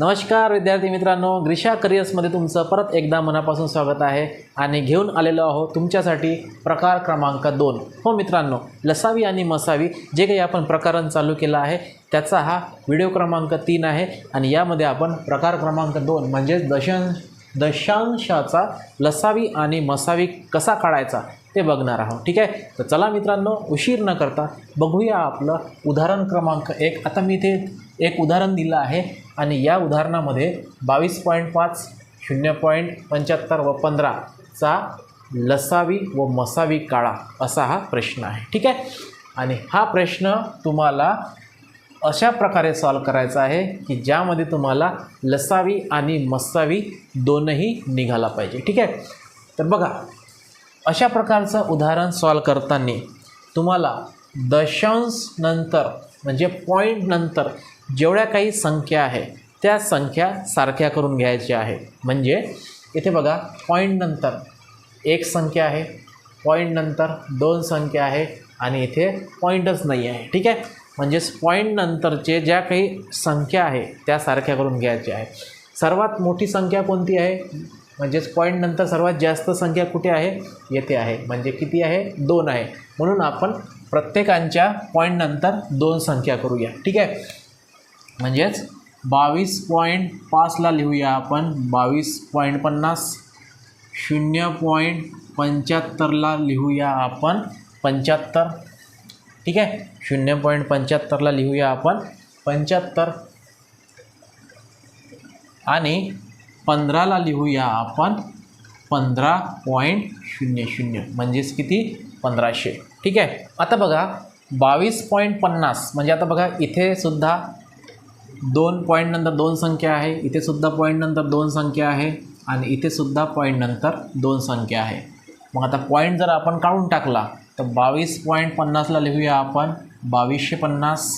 नमस्कार विद्यार्थी मित्रांनो. ग्रीषा करिअर्समध्ये तुमचं परत एकदा मनापासून स्वागत आहे. आणि घेऊन आलेलो आहोत तुमच्यासाठी प्रकार क्रमांक दोन. हो मित्रांनो लसावी आणि मसावी जे काही आपण प्रकरण चालू केलं आहे त्याचा हा व्हिडिओ क्रमांक तीन आहे. आणि यामध्ये आपण प्रकार क्रमांक दोन म्हणजेच दशांश दशांशाचा लसावी आणि मसावी कसा काढायचा ते बघणार आहोत. ठीक आहे? तर चला मित्रांनो उशीर न करता बघूया आपलं उदाहरण क्रमांक एक. आता मी इथे एक उदाहरण दिलं आहे आणि या उदाहरणामध्ये बावीस पॉईंट पाच शून्य पॉईंट पंच्याहत्तर व पंधराचा लसावी व मसावी काळा असा हा प्रश्न आहे. ठीक आहे? आणि हा प्रश्न तुम्हाला अशा प्रकारे सॉल्व करायचा आहे की ज्यामध्ये तुम्हाला लसावी आणि मसावी दोनही निघाला पाहिजे. ठीक आहे? तर बघा अशा प्रकारचं उदाहरण सॉल्व करताना तुम्हाला दशांश नंतर म्हणजे पॉईंट नंतर जेवढ्या काही संख्या आहे त्या संख्या सारख्या करून घ्यायच्या आहे. म्हणजे इथे बघा पॉईंट नंतर एक संख्या आहे पॉईंट नंतर दोन संख्या आहे आणि इथे पॉईंटच नाही आहे. ठीक आहे? म्हणजेच पॉईंट नंतरचे ज्या काही संख्या आहे त्या सारख्या करून घ्यायच्या आहे. सर्वात मोठी संख्या कोणती आहे? म्हणजेच पॉईंट नंतर सर्वात जास्त संख्या कुठे आहे? येथे आहे. म्हणजे किती आहे? दोन आहे. म्हणून आपण प्रत्येकांच्या पॉईंट नंतर दोन संख्या करूया. ठीक आहे? म्हणजेच बावीस पॉईंट पाचला लिहूया आपण. बावीस पॉईंट पन्नास शून्य पॉईंट पंच्याहत्तरला लिहूया आपण. पंच्याहत्तर ठीक आहे? शून्य पॉईंट पंच्याहत्तरला लिहूया आपण. पंच्याहत्तर. आणि पंधराला लिहूया आपण. पंधरा पॉईंट शून्य शून्य म्हणजेच किती? पंधराशे. ठीक आहे? आता बघा बावीस पॉईंट पन्नास म्हणजे आता बघा इथे सुद्धा दोन पॉईंट नंतर दोन संख्या आहे इथे सुद्धा पॉईंट नंतर दोन संख्या आहे आणि इथे सुद्धा पॉईंट नंतर दोन संख्या आहे. मग आता पॉईंट जर आपण काढून टाकला तर बावीस पॉईंट पन्नासला लिहूया आपण. बावीसशे पन्नास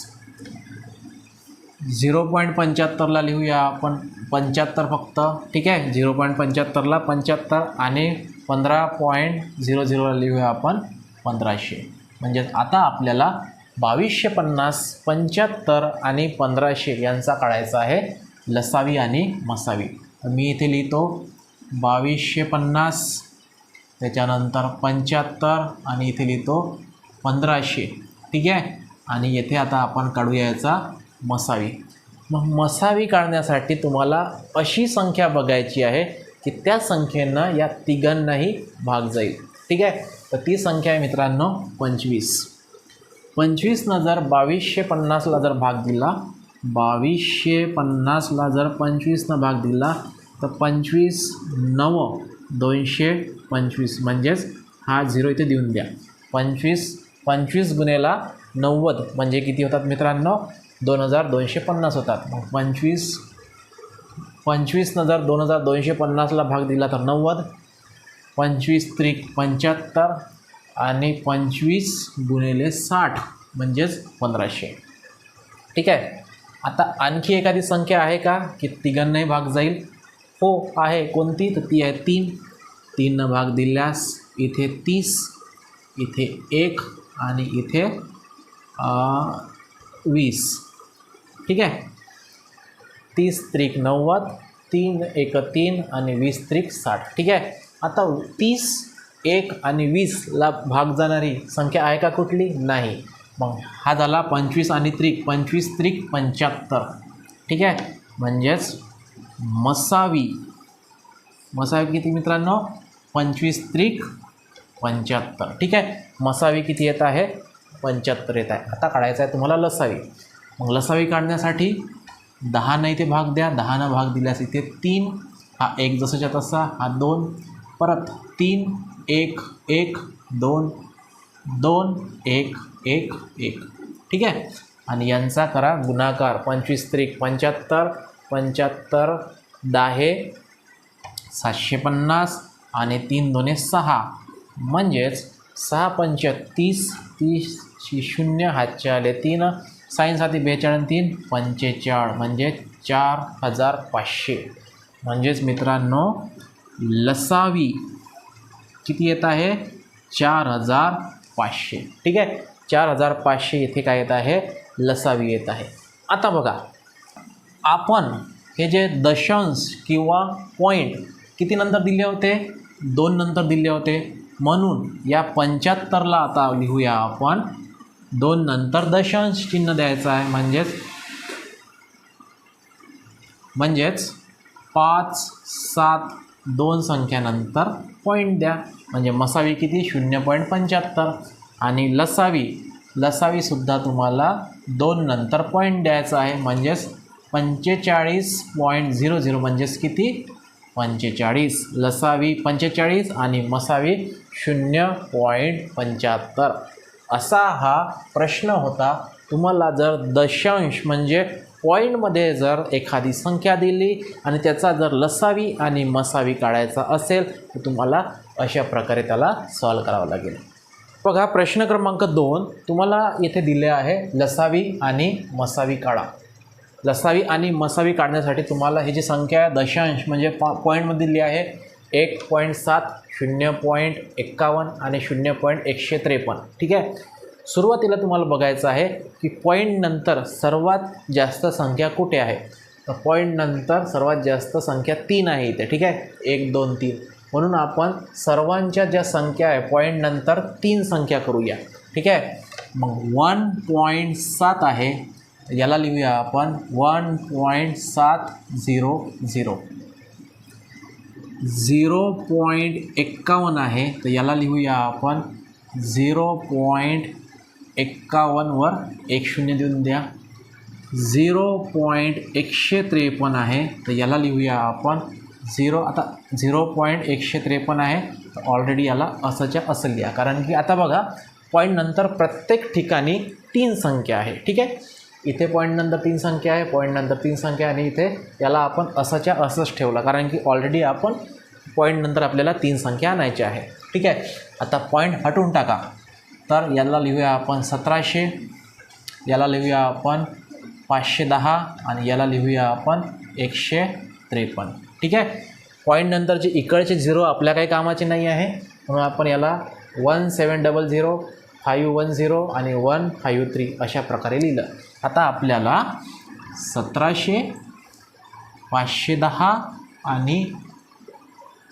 झिरो पॉईंट पंच्याहत्तरला लिहूया आपण. पंच्याहत्तर फक्त ठीक आहे? झिरो पॉईंट पंच्याहत्तरला पंच्याहत्तर आणि पंधरा पॉईंट झिरो झिरोला लिहूया आपण पंधराशे. म्हणजेच आता आपल्याला बावीसशे पन्नास पंच्याहत्तर आणि पंधराशे यांचा काढायचा आहे. लसावी आणि मसावी. तर मी इथे लिहितो बावीसशे पन्नास त्याच्यानंतर पंच्याहत्तर आणि इथे लिहितो पंधराशे. ठीक आहे? आणि येथे आता आपण काढूया याचा मसावी. मग मसावी काढण्यासाठी तुम्हाला अशी संख्या बघायची आहे की त्या संख्येनं या तिघांनाही भाग जाईल. ठीक आहे? तर ती संख्या आहे मित्रांनो पंचवीस. पंचवीसनं जर बावीसशे पन्नासला जर भाग दिला बावीसशे पन्नासला जर पंचवीसनं भाग दिला तर पंचवीस नव दोनशे पंचवीस. म्हणजेच हा झिरो इथे देऊन द्या. पंचवीस पंचवीस गुन्हेला नव्वद म्हणजे किती होतात मित्रांनो? दोन हजार दोनशे पन्नास होतात. मग पंचवीस पंचवीसनं जर दोन हजार दोनशे पन्नासला भाग दिला तर नव्वद. पंचवीस त्रिक पंच्याहत्तर. आणि पंचवीस गुणिले साठ म्हणजेच पंधराशे. ठीक आहे? आता आणखी एखादी संख्या आहे का की तिघांनाही भाग जाईल? हो आहे. कोणती? तर ती आहे तीन. तीननं भाग दिल्यास इथे तीस इथे एक आणि इथे वीस. ठीक आहे? तीस त्रिक नव्वद तीन एक तीन आणि वीस त्रिक साठ. ठीक आहे? आता तीस एक आणि वीसला भाग जाणारी संख्या आहे का कुठली? नाही. मग हा झाला पंचवीस आणि त्रिक. पंचवीस त्रिक पंच्याहत्तर. ठीक आहे? म्हणजेच मसावी. मसावी किती मित्रांनो? पंचवीस त्रिक पंच्याहत्तर. ठीक आहे? मसावी किती येत आहे? पंच्याहत्तर येत आहे. आता काढायचं आहे तुम्हाला लसावी. मग लसावी काढण्यासाठी दहानं इथे भाग द्या. दहानं भाग दिल्यास इथे तीन. हा एक जसाच्या तसा हा दोन. परत तीन. एक एक दोन दोन एक एक एक. ठीक आहे? आणि यांचा करा गुणाकार. पंचवीस त्रिक पंच्याहत्तर पंच्याहत्तर दहा सातशे पन्नास आणि तीन दोने सहा. म्हणजेच सहा पंच तीस तीस शून्य हातचे आले तीन सायन्स हाती बेचाळीस तीन पंचेचाळ म्हणजे चार हजार पाचशे. म्हणजेच मित्रांनो लसावी. किती येत आहे? चार हजार पाचशे. ठीक आहे? चार हजार पाचशे येथे काय येत आहे? लसावी येत आहे. आता बघा आपण हे जे दशांश किंवा पॉईंट किती नंतर दिले होते? दोन नंतर दिले होते. म्हणून या पंच्याहत्तरला आता लिहूया आपण. दोन नंतर दशांश चिन्ह द्यायचं आहे. म्हणजेच म्हणजेच पाच सात दोन संख्यानंतर पॉईंट द्या. म्हणजे मसावी किती? शून्य पॉईंट पंच्याहत्तर. आणि लसावी लसावीसुद्धा तुम्हाला दोन नंतर पॉईंट द्यायचा आहे. म्हणजेच पंचेचाळीस पॉईंट झिरो झिरो म्हणजेच किती? पंचेचाळीस. लसावी पंचेचाळीस आणि मसावी शून्य पॉईंट पंच्याहत्तर. असा हा प्रश्न होता. तुम्हाला जर दशांश म्हणजे पॉईंटमध्ये जर एखादी संख्या दिली आणि त्याचा जर लसावी आणि मसावी काढायचा असेल तर तुम्हाला अशा प्रकारे त्याला सॉल्व करावं लागेल. बघा प्रश्न क्रमांक दोन तुम्हाला येथे दिले आहे लसावी आणि मसावी काढा. लसावी आणि मसावी काढण्यासाठी तुम्हाला ही जी संख्या आहे दशांश म्हणजे पॉ पॉईंटमध्ये दिली आहे एक पॉईंट सात शून्य पॉईंट एक्कावन्न आणि शून्य पॉईंट एकशे त्रेपन्न. ठीक आहे? सुरुवातीला तुम्हाला बघायचं आहे की पॉईंटनंतर सर्वात जास्त संख्या कुठे आहे? तर पॉईंटनंतर सर्वात जास्त संख्या तीन आहे इथे ठीक आहे? एक दोन तीन. म्हणून आपण सर्वांच्या ज्या संख्या आहे पॉईंटनंतर तीन संख्या करूया ठीक आहे? मग वन पॉईंट सात आहे. याला लिहूया आपण वन पॉईंट सात झिरो झिरो. झिरो पॉईंट एक्कावन्न आहे. तर याला लिहूया आपण झिरो पॉईंट एक्कावन्नवर एक शून्य देऊन द्या. झिरो पॉईंट एकशे त्रेपन्न आहे. तर याला लिहूया आपण. झिरो आता झिरो पॉईंट एकशे त्रेपन्न आहे. तर ऑलरेडी याला असंच्या असं लिहा. कारण की आता बघा पॉईंटनंतर प्रत्येक ठिकाणी तीन संख्या आहे. ठीक आहे? इथे पॉईंटनंतर तीन संख्या आहे पॉईंटनंतर तीन संख्या आणि इथे याला आपण असंच्या असंच ठेवला. कारण की ऑलरेडी आपण पॉईंटनंतर आपल्याला तीन संख्या आणायच्या आहे. ठीक आहे? आता पॉईंट हटवून टाका. तर याला लिहूया आपण सतराशे याला लिहूया आपण पाचशे दहा आणि याला लिहूया आपण एकशे त्रेपन्न. ठीक आहे? पॉईंटनंतरचे इकडचे झिरो आपल्या काही कामाचे नाही आहे. म्हणून आपण याला one seven double zero five one zero आणि वन फाईव्ह थ्री अशा प्रकारे लिहिलं. आता आपल्याला सतराशे पाचशे दहा आणि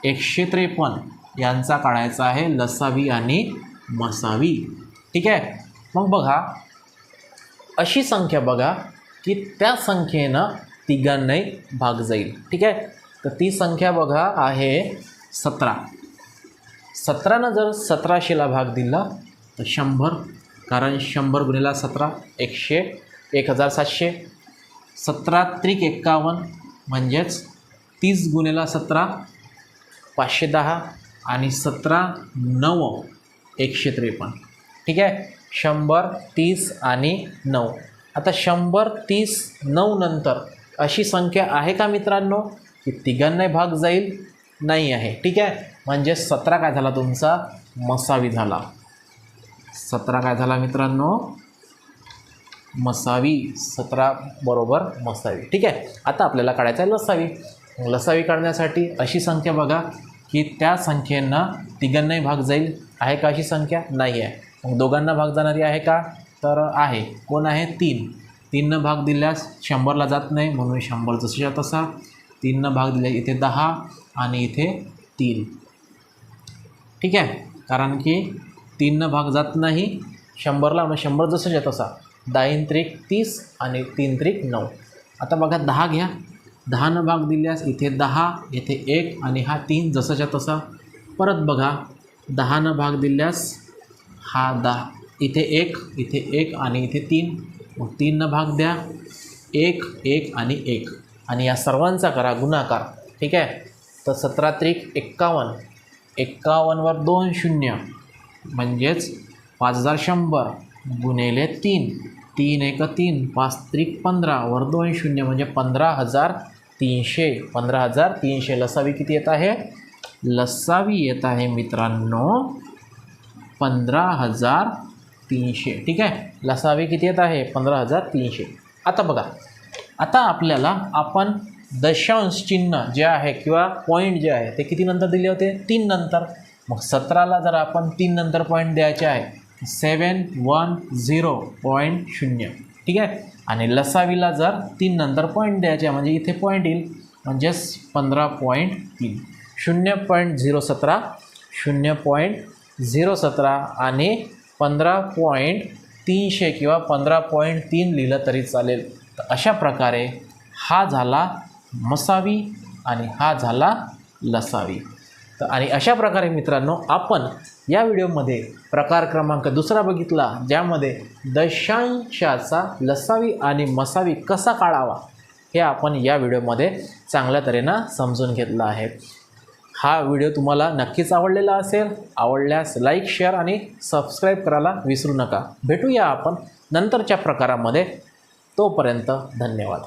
एकशे त्रेपन्न यांचा काढायचा आहे लसावी आणि मसावी. ठीक आहे? मग बघा अशी संख्या बघा की त्या संख्येनं तिघांनाही भाग जाईल. ठीक आहे? तर ती संख्या बघा आहे सतरा. सतरानं जर सतराशेला भाग दिला तर शंभर कारण शंभर गुणिला सतरा एकशे एक हजार सातशे सतरा त्रिक एक्कावन्न म्हणजेच तीस गुणिला सतरा पाचशे दहा आणि सतरा नऊ. एकशे त्रेपन्न. ठीक आहे? शंभर तीस आणि नऊ. आता शंभर तीस नऊ नंतर अशी संख्या आहे का मित्रांनो? की तिघांनाही भाग जाईल? नाही आहे. ठीक आहे? म्हणजे सतरा काय झाला तुमचा? मसावी झाला. सतरा काय झाला मित्रांनो? मसावी. सतरा बरोबर मसावी. ठीक आहे? आता आपल्याला काढायचं आहे लसावी. लसावी काढण्यासाठी अशी संख्या बघा की त्या संख्येंना तिघांनाही भाग जाईल. आहे का अशी संख्या? नाही आहे मग दोघांना भाग जाणारी आहे का? तर आहे. कोण आहे? तीन. तीननं भाग दिल्यास शंभरला जात नाही म्हणून शंभर जसंच्या तसा. तीननं भाग दिल्यास इथे दहा आणि इथे तीन. ठीक आहे? कारण की तीननं भाग जात नाही शंभरला मग शंभर जसंच्या तसा. दाईन त्रिक तीस आणि तीन त्रिक नऊ. आता बघा दहा घ्या. दहानं भाग दिल्यास इथे दहा इथे एक आणि हा तीन जसाच्या तसा. परत बघा. दहानं भाग दिल्यास हा दहा इथे एक इथे एक आणि इथे तीन. मग तीननं भाग द्या. एक एक आणि एक. आणि या सर्वांचा करा गुणाकार. ठीक आहे? तर सतरा त्रिक एक्कावन्न. एक्कावन्नवर दोन शून्य. म्हणजेच पाच हजार शंभर गुणेले तीन. तीन एक तीन. पाच त्रिक पंधरा वर दोन शून्य. म्हणजे पंधरा हजार तीनशे. पंधरा हजार तीनशे लसावी किती येत आहे? लसावी येत आहे मित्रांनो. पंधरा हजार तीनशे. ठीक आहे? लसावी किती येत आहे? पंधरा हजार तीनशे. आता बघा. आता आपल्याला आपण दशांश चिन्ह जे आहे किंवा पॉईंट जे आहे ते किती नंतर दिले होते? तीन नंतर. मग सतराला जर आपण तीन नंतर पॉईंट द्यायचे आहे सेवन वन झिरो पॉईंट शून्य. ठीक आहे? आणि लसावीला जर तीन नंतर पॉईंट द्यायचे म्हणजे इथे पॉईंट येईल. म्हणजेच पंधरा पॉईंट तीन. शून्य पॉईंट झिरो सतरा शून्य पॉईंट झिरो सतरा आणि पंधरा पॉईंट तीनशे किंवा पंधरा पॉईंट तीन लिहिलं तरी चालेल. तर अशा प्रकारे हा झाला मसावी आणि हा झाला लसावी. तर आणि अशा प्रकारे मित्रांनो आपण या व्हिडिओमध्ये प्रकार क्रमांक दुसरा बघितला ज्यामध्ये दशांशाचा लसावी आणि मसावी कसा काढावा हे आपण या व्हिडिओमध्ये चांगल्या तऱ्हेनं समजून घेतलं आहे. हा व्हिडिओ तुम्हाला नक्कीच आवडलेला असेल आवडल्यास लाईक शेअर आणि सबस्क्राईब करायला विसरू नका. भेटूया आपण नंतरच्या प्रकारामध्ये. तोपर्यंत धन्यवाद.